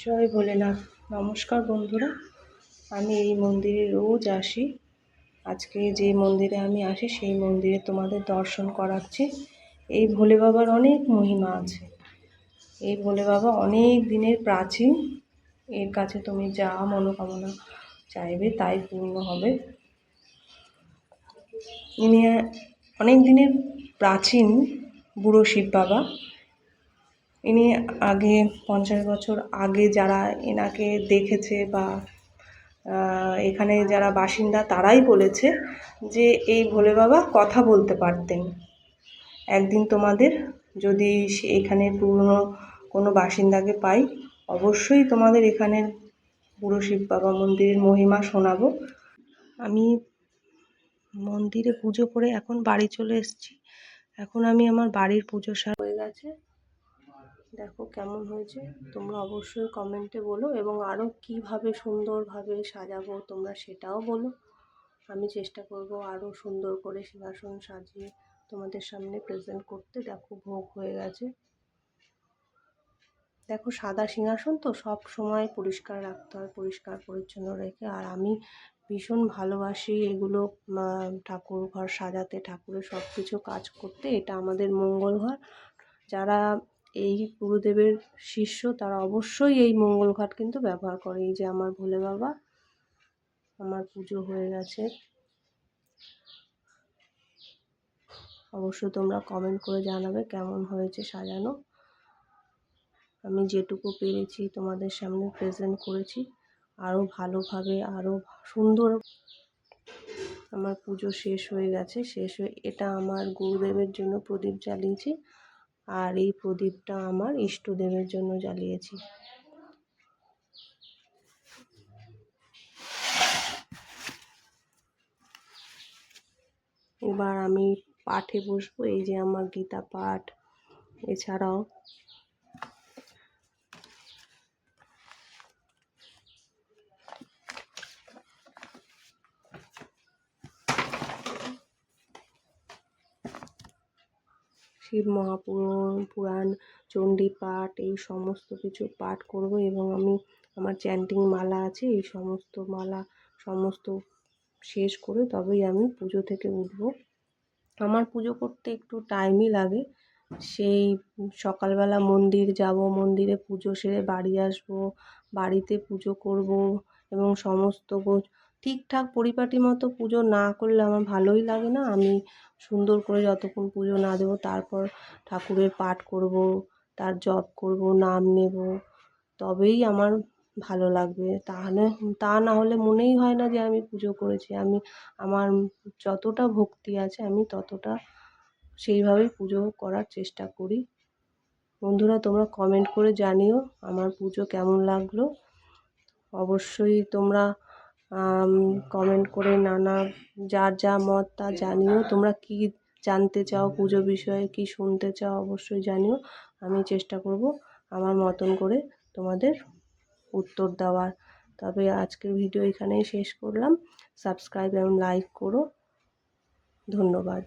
জয় ভোলেনাথ নমস্কার বন্ধুরা, আমি এই মন্দিরে রোজ আসি। আজকে যে মন্দিরে আমি আসি, সেই মন্দিরে তোমাদের দর্শন করাচ্ছি। এই ভোলে বাবার অনেক মহিমা আছে। এই ভোলে বাবা অনেক দিনের প্রাচীন। এর কাছে তুমি যা মনোকামনা চাইবে তাই পূর্ণ হবে। ইনি অনেক দিনের প্রাচীন বুড়ো শিব বাবা। ইনি আগে পঞ্চাশ বছর আগে যারা এনাকে দেখেছে বা এখানে যারা বাসিন্দা তারাই বলেছে যে এই ভোলে বাবা কথা বলতে পারতেন। একদিন তোমাদের যদি এখানে পুরনো কোনো বাসিন্দাকে পাই, অবশ্যই তোমাদের এখানের বুড়ো শিব বাবা মন্দিরের মহিমা শোনাবো। আমি মন্দিরে পুজো করে এখন বাড়ি চলে এসেছি। এখন আমি আমার বাড়ির পুজো সার হয়ে গেছে। দেখো কেমন হয়েছে, তোমরা অবশ্যই কমেন্টে বলো এবং আরও কীভাবে সুন্দরভাবে সাজাবো তোমরা সেটাও বলো। আমি চেষ্টা করব আরও সুন্দর করে সিংহাসন সাজিয়ে তোমাদের সামনে প্রেজেন্ট করতে। দেখো ভোগ হয়ে গেছে। দেখো সাদা সিংহাসন তো সব সময় পরিষ্কার রাখতে হয়, পরিষ্কার পরিচ্ছন্ন রেখে। আর আমি ভীষণ ভালোবাসি এগুলো ঠাকুর ঘর সাজাতে, ঠাকুরের সব কিছু কাজ করতে। এটা আমাদের মঙ্গল ঘর। যারা এই গুরুদেবের শিষ্য তারা অবশ্যই এই মঙ্গল ঘাট কিন্তু ব্যবহার করে। এই যে আমার ভোলে বাবা, আমার পুজো হয়ে গেছে। অবশ্যই তোমরা কমেন্ট করে জানাবে কেমন হয়েছে সাজানো। আমি যেটুকু পেরেছি তোমাদের সামনে প্রেজেন্ট করেছি। আরও ভালোভাবে আরও সুন্দর আমার পুজো শেষ হয়ে গেছে। শেষ হয়ে, এটা আমার গুরুদেবের জন্য প্রদীপ জ্বালিয়েছি। আর এই প্রদীপটা আমার ইষ্টদেবের জন্য জ্বালিয়েছি। এবার আমি পাঠে বসবো, এই যে আমার গীতা পাঠ। এছাড়াও শিব মহাপুরাণ, পুরাণ চণ্ডী পাঠ এই সমস্ত কিছু পাঠ করব এবং আমি আমার চ্যান্টিং মালা আছে, এই সমস্ত মালা সমস্ত শেষ করে তবেই আমি পুজো থেকে উঠব। আমার পুজো করতে একটু টাইমই লাগে। সেই সকালবেলা মন্দির যাব, মন্দিরে পুজো সেরে বাড়ি আসব, বাড়িতে পুজো করব এবং সমস্ত ঠিকঠাক পরিপাটি মতো পুজো না করলে আমার ভালোই লাগে না। আমি সুন্দর করে যতক্ষণ পুজো না দেবো, তারপর ঠাকুরের পাঠ করব, তার জপ করব, নাম নেব, তবেই আমার ভালো লাগবে। তাহলে, তা না হলে মনেই হয় না যে আমি পুজো করেছি। আমি, আমার যতটা ভক্তি আছে, আমি ততটা সেইভাবেই পুজো করার চেষ্টা করি। বন্ধুরা, তোমরা কমেন্ট করে জানিও আমার পুজো কেমন লাগল। অবশ্যই তোমরা কমেন্ট করে নানা, যার যা মত তা জানিও। তোমরা কি জানতে চাও, পুজো বিষয়ে কি শুনতে চাও, অবশ্যই জানিও। আমি চেষ্টা করব আমার মতন করে তোমাদের উত্তর দেওয়ার। তবে আজকের ভিডিও এখানেই শেষ করলাম। সাবস্ক্রাইব এবং লাইক করো। ধন্যবাদ।